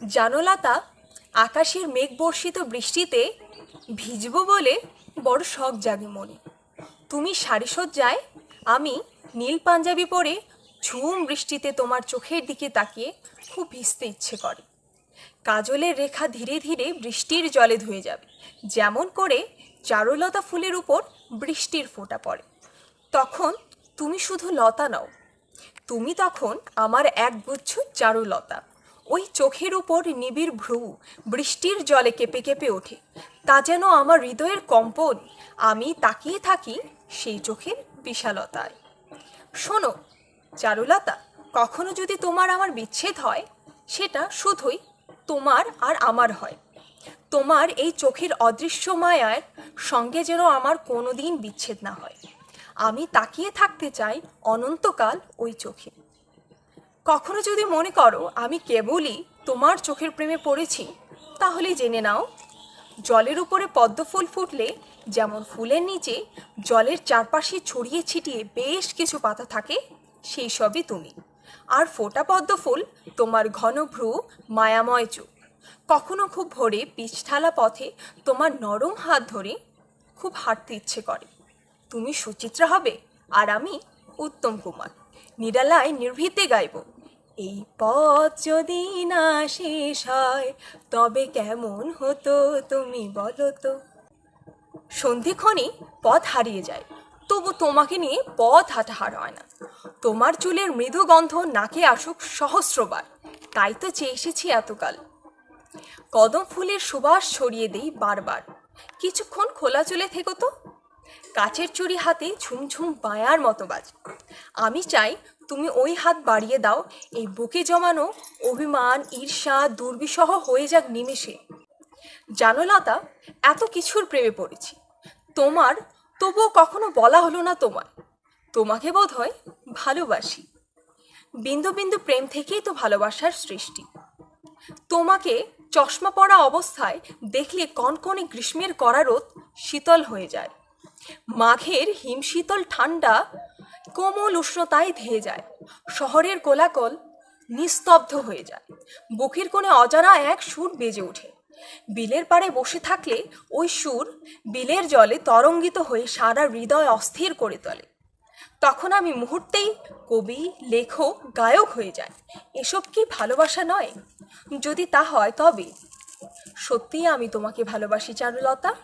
জানলাতা আকাশের মেঘ বর্ষিত বৃষ্টিতে ভিজবো বলে বড় শখ জাগে মনে। তুমি সারিসজ্জায়, আমি নীল পাঞ্জাবি পরে ঝুম বৃষ্টিতে তোমার চোখের দিকে তাকিয়ে খুব ভিজতে ইচ্ছে করে। কাজলের রেখা ধীরে ধীরে বৃষ্টির জলে ধুয়ে যাবে, যেমন করে চারুলতা ফুলের উপর বৃষ্টির ফোঁটা পড়ে। তখন তুমি শুধু লতা নাও, তুমি তখন আমার এক গুচ্ছ চারুলতা। ওই চোখের উপর নিবিড় ভ্রু বৃষ্টির জলে কেঁপে কেঁপে ওঠে। তা যেন আমার হৃদয়ের কম্পন, আমি তাকিয়ে থাকি সেই চোখের বিশালতায়। শোনো, চারুলতা, কখনো যদি তোমার আমার বিচ্ছেদ হয়, সেটা শুধুই তোমার আর আমার হয়। তোমার এই চোখের অদৃশ্য মায়ার সঙ্গে যেন আমার কোনোদিন বিচ্ছেদ না হয়। আমি তাকিয়ে থাকতে চাই অনন্তকাল ওই চোখে। কখনো যদি মনে করো আমি কেবলই তোমার চোখের প্রেমে পড়েছি তাহলে জেনে নাও, জলের উপরে পদ্মফুল ফুটলে যেমন ফুলের নিচে জলের চারপাশে ছড়িয়ে ছিটিয়ে বেশ কিছু পাতা থাকে, সেই সবই তুমি। আর ফোটা পদ্মফুল তোমার ঘন ভ্রু, মায়াময় চোখ। কখনো খুব ভোরে পিছঠালা পথে তোমার নরম হাত ধরে খুব হাঁটতে ইচ্ছে করে। তুমি সুচিত্রা হবে আর আমি উত্তম কুমার। নিরালায় নির্ভীতে গাইব। এই পথ যদি না শেষ হয়, তবে কেমন হতো তুমি বলো তো? সন্ধিক্ষণে পথ হারিয়ে যায়, তবু তোমাকে নিয়ে পথ হাঁটাহার হয় না। তোমার চুলের মৃদু গন্ধ নাকে আসুক সহস্রবার, তাই তো চেয়ে এসেছি এতকাল। কদম ফুলের সুবাস ছড়িয়ে দেই বারবার, কিছুক্ষণ খোলা চুলে থেকো তো। কাচের চুড়ি হাতে ঝুমঝুম বায়ার মতো বাজ, আমি চাই তুমি ওই হাত বাড়িয়ে দাও, এই বুকে জমানো অভিমান, ঈর্ষা, দুর্বিষহ হয়ে যাক নিমেষে। জানো লতা, এত কিছুর প্রেমে পড়েছি। তোমার তবুও কখনো বলা হলো না তোমার তোমাকে বোধ হয় ভালোবাসি। বিন্দু বিন্দু প্রেম থেকেই তো ভালোবাসার সৃষ্টি। তোমাকে চশমা পরা অবস্থায় দেখলে কনকনে গ্রীষ্মের করারোদ শীতল হয়ে যায়। মাঘের হিমশীতল ঠান্ডা কোমল উষ্ণতায় ধেয়ে যায়। শহরের কোলাকল নিস্তব্ধ হয়ে যায়। বুকের কোণে অজানা এক সুর বেজে ওঠে। বিলের পাড়ে বসে থাকলে ওই সুর বিলের জলে তরঙ্গিত হয়ে সারা হৃদয় অস্থির করে তোলে। তখন আমি মুহূর্তেই কবি, লেখক, গায়ক হয়ে যাই। এসব কি ভালোবাসা নয়? যদি তা হয় তবে। সত্যিই আমি তোমাকে ভালোবাসি, চারুলতা।